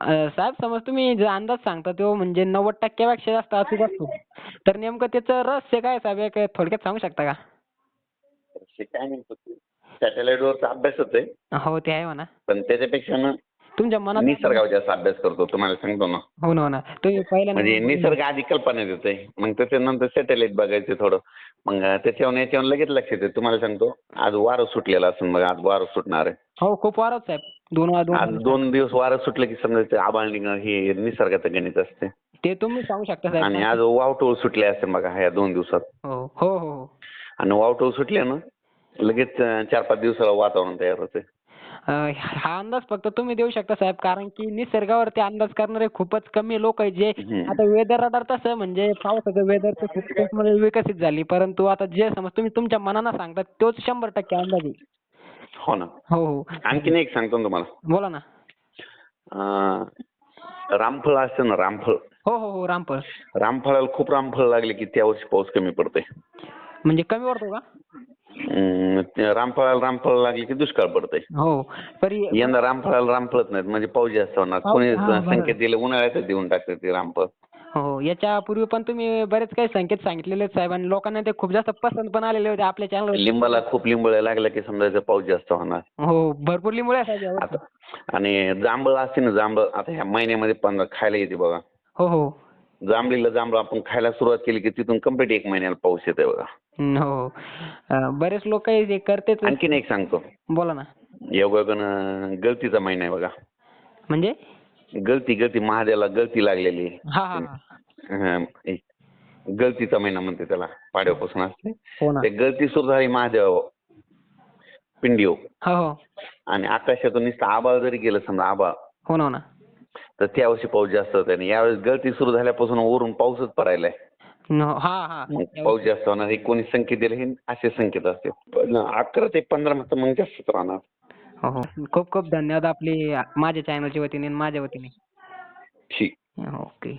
साहेब समज तुम्ही जो अंदाज सांगता तो म्हणजे नव्वद टक्क्यापेक्षा जास्त अचूक असतो तर नेमकं त्याचं रहस्य काय साहेब? एक थोडक्यात सांगू शकता का? ते काय नाही सॅटेलाईटवरचा अभ्यासच आहे हो ते आहे म्हणा. पण त्याच्यापेक्षा ना तुमच्या मनात निसर्गावर जास्त अभ्यास करतो तुम्हाला सांगतो ना. हो ना हो ना. तुम्ही पहिल्यांदा म्हणजे निसर्ग आधी कल्पना देतोय. मग त्याच्यानंतर सॅटेलाईट बघायचे थोडं. मग त्याच्यावर याच्यावर लगेच लक्ष येते तुम्हाला सांगतो आज वारं सुटलेलं असेल मग आज वारं सुटणार आहे. हो खूप वारच साहेब. दोन वा आज दोन दोन दिवस वारं सुटलं की समजा आबाळ निघणं हे निसर्गाचं गणित असते. ते तुम्ही सांगू शकता आणि साहेब आज वावटोळ सुटले असते बघा ह्या दोन दिवसात. हो हो हो. आणि वावटोळ सुटले ना लगेच चार पाच दिवसाला वातावरण तयार होते. अं, हा अंदाज फक्त तुम्ही देऊ शकता साहेब कारण की निसर्गावरती अंदाज करणारे खूपच कमी लोक आहेत जे हम्म. आता वेदर रडार तसं म्हणजे पावसाचं वेदर तर खूप विकसित झाली. परंतु आता जे समज तुम्ही तुमच्या मनानं सांगता तोच शंभर टक्के अंदाज आहे. हो ना. हो हो. आणखीन एक सांगतो ना तुम्हाला. बोला ना. अं, रामफळ असतं ना रामफळ. हो हो हो रामफळ. रामफळाला खूप रामफळ लागले की त्या वर्षी पाऊस कमी पडतोय. म्हणजे कमी पडतो का? अं, रामफळाला रामफळ लागले की दुष्काळ पडतोय. हो तरी यंदा रामफळाला रामफळच नाहीत म्हणजे पाऊस जास्त होणार. कोणी हा, बरोबर. संकेत दिले उन्हाळ्यातच देऊन टाकतात ते रामफळ. हो याच्या पूर्वी पण तुम्ही बरेच काही संकेत सांगितलेले आहेत साहेब आणि लोकांना ते खूप जास्त पसंत पण आलेले होते आपल्या चॅनलवर लिंबाला खूप लिंबळ्या लागल्या की समजायचं पाऊस जास्त होणार. हो भरपूर लिंबू आहे साहेब. आता आणि जांभळ असते ना जांभळ आता ह्या महिन्यामध्ये पण खायला येते बघा. हो हो. जांभळीला जांभळ आपण खायला सुरुवात केली की तिथून कंप्लीट एक महिन्याला पाऊस येते बघा. हम्म, हो. अं, बरेच लोक हे करतेच. आणखीन एक सांगतो. बोला ना. योगायोगानं गलतीचा महिना आहे बघा. म्हणजे? गलती गलती महादेवाला गलती लागलेली. हा हा हा. हं, गलतीचा महिना म्हणते त्याला पाड्यापासून असते. हो ना. ते गलती सुरू झाली महादेव पिंडीव हो हो. आणि आकाशातून नुसतं आबाळ जरी गेलं समजा आबाळ हो ना हो ना. तर त्यावर्षी पाऊस जास्त होते आणि यावेळेस गलती सुरू झाल्यापासून वरून पाऊसच पडायलाय. न- हा हा. पाऊस जास्त होणार हे कोणी संकेत दिले? हे असे संकेत असते पण अकरा ते पंधरा मग जास्तच राहणार. हो हो. खूप खूप धन्यवाद आपले माझ्या चॅनलच्या वतीने आणि माझ्या वतीने. ठीक. ओके.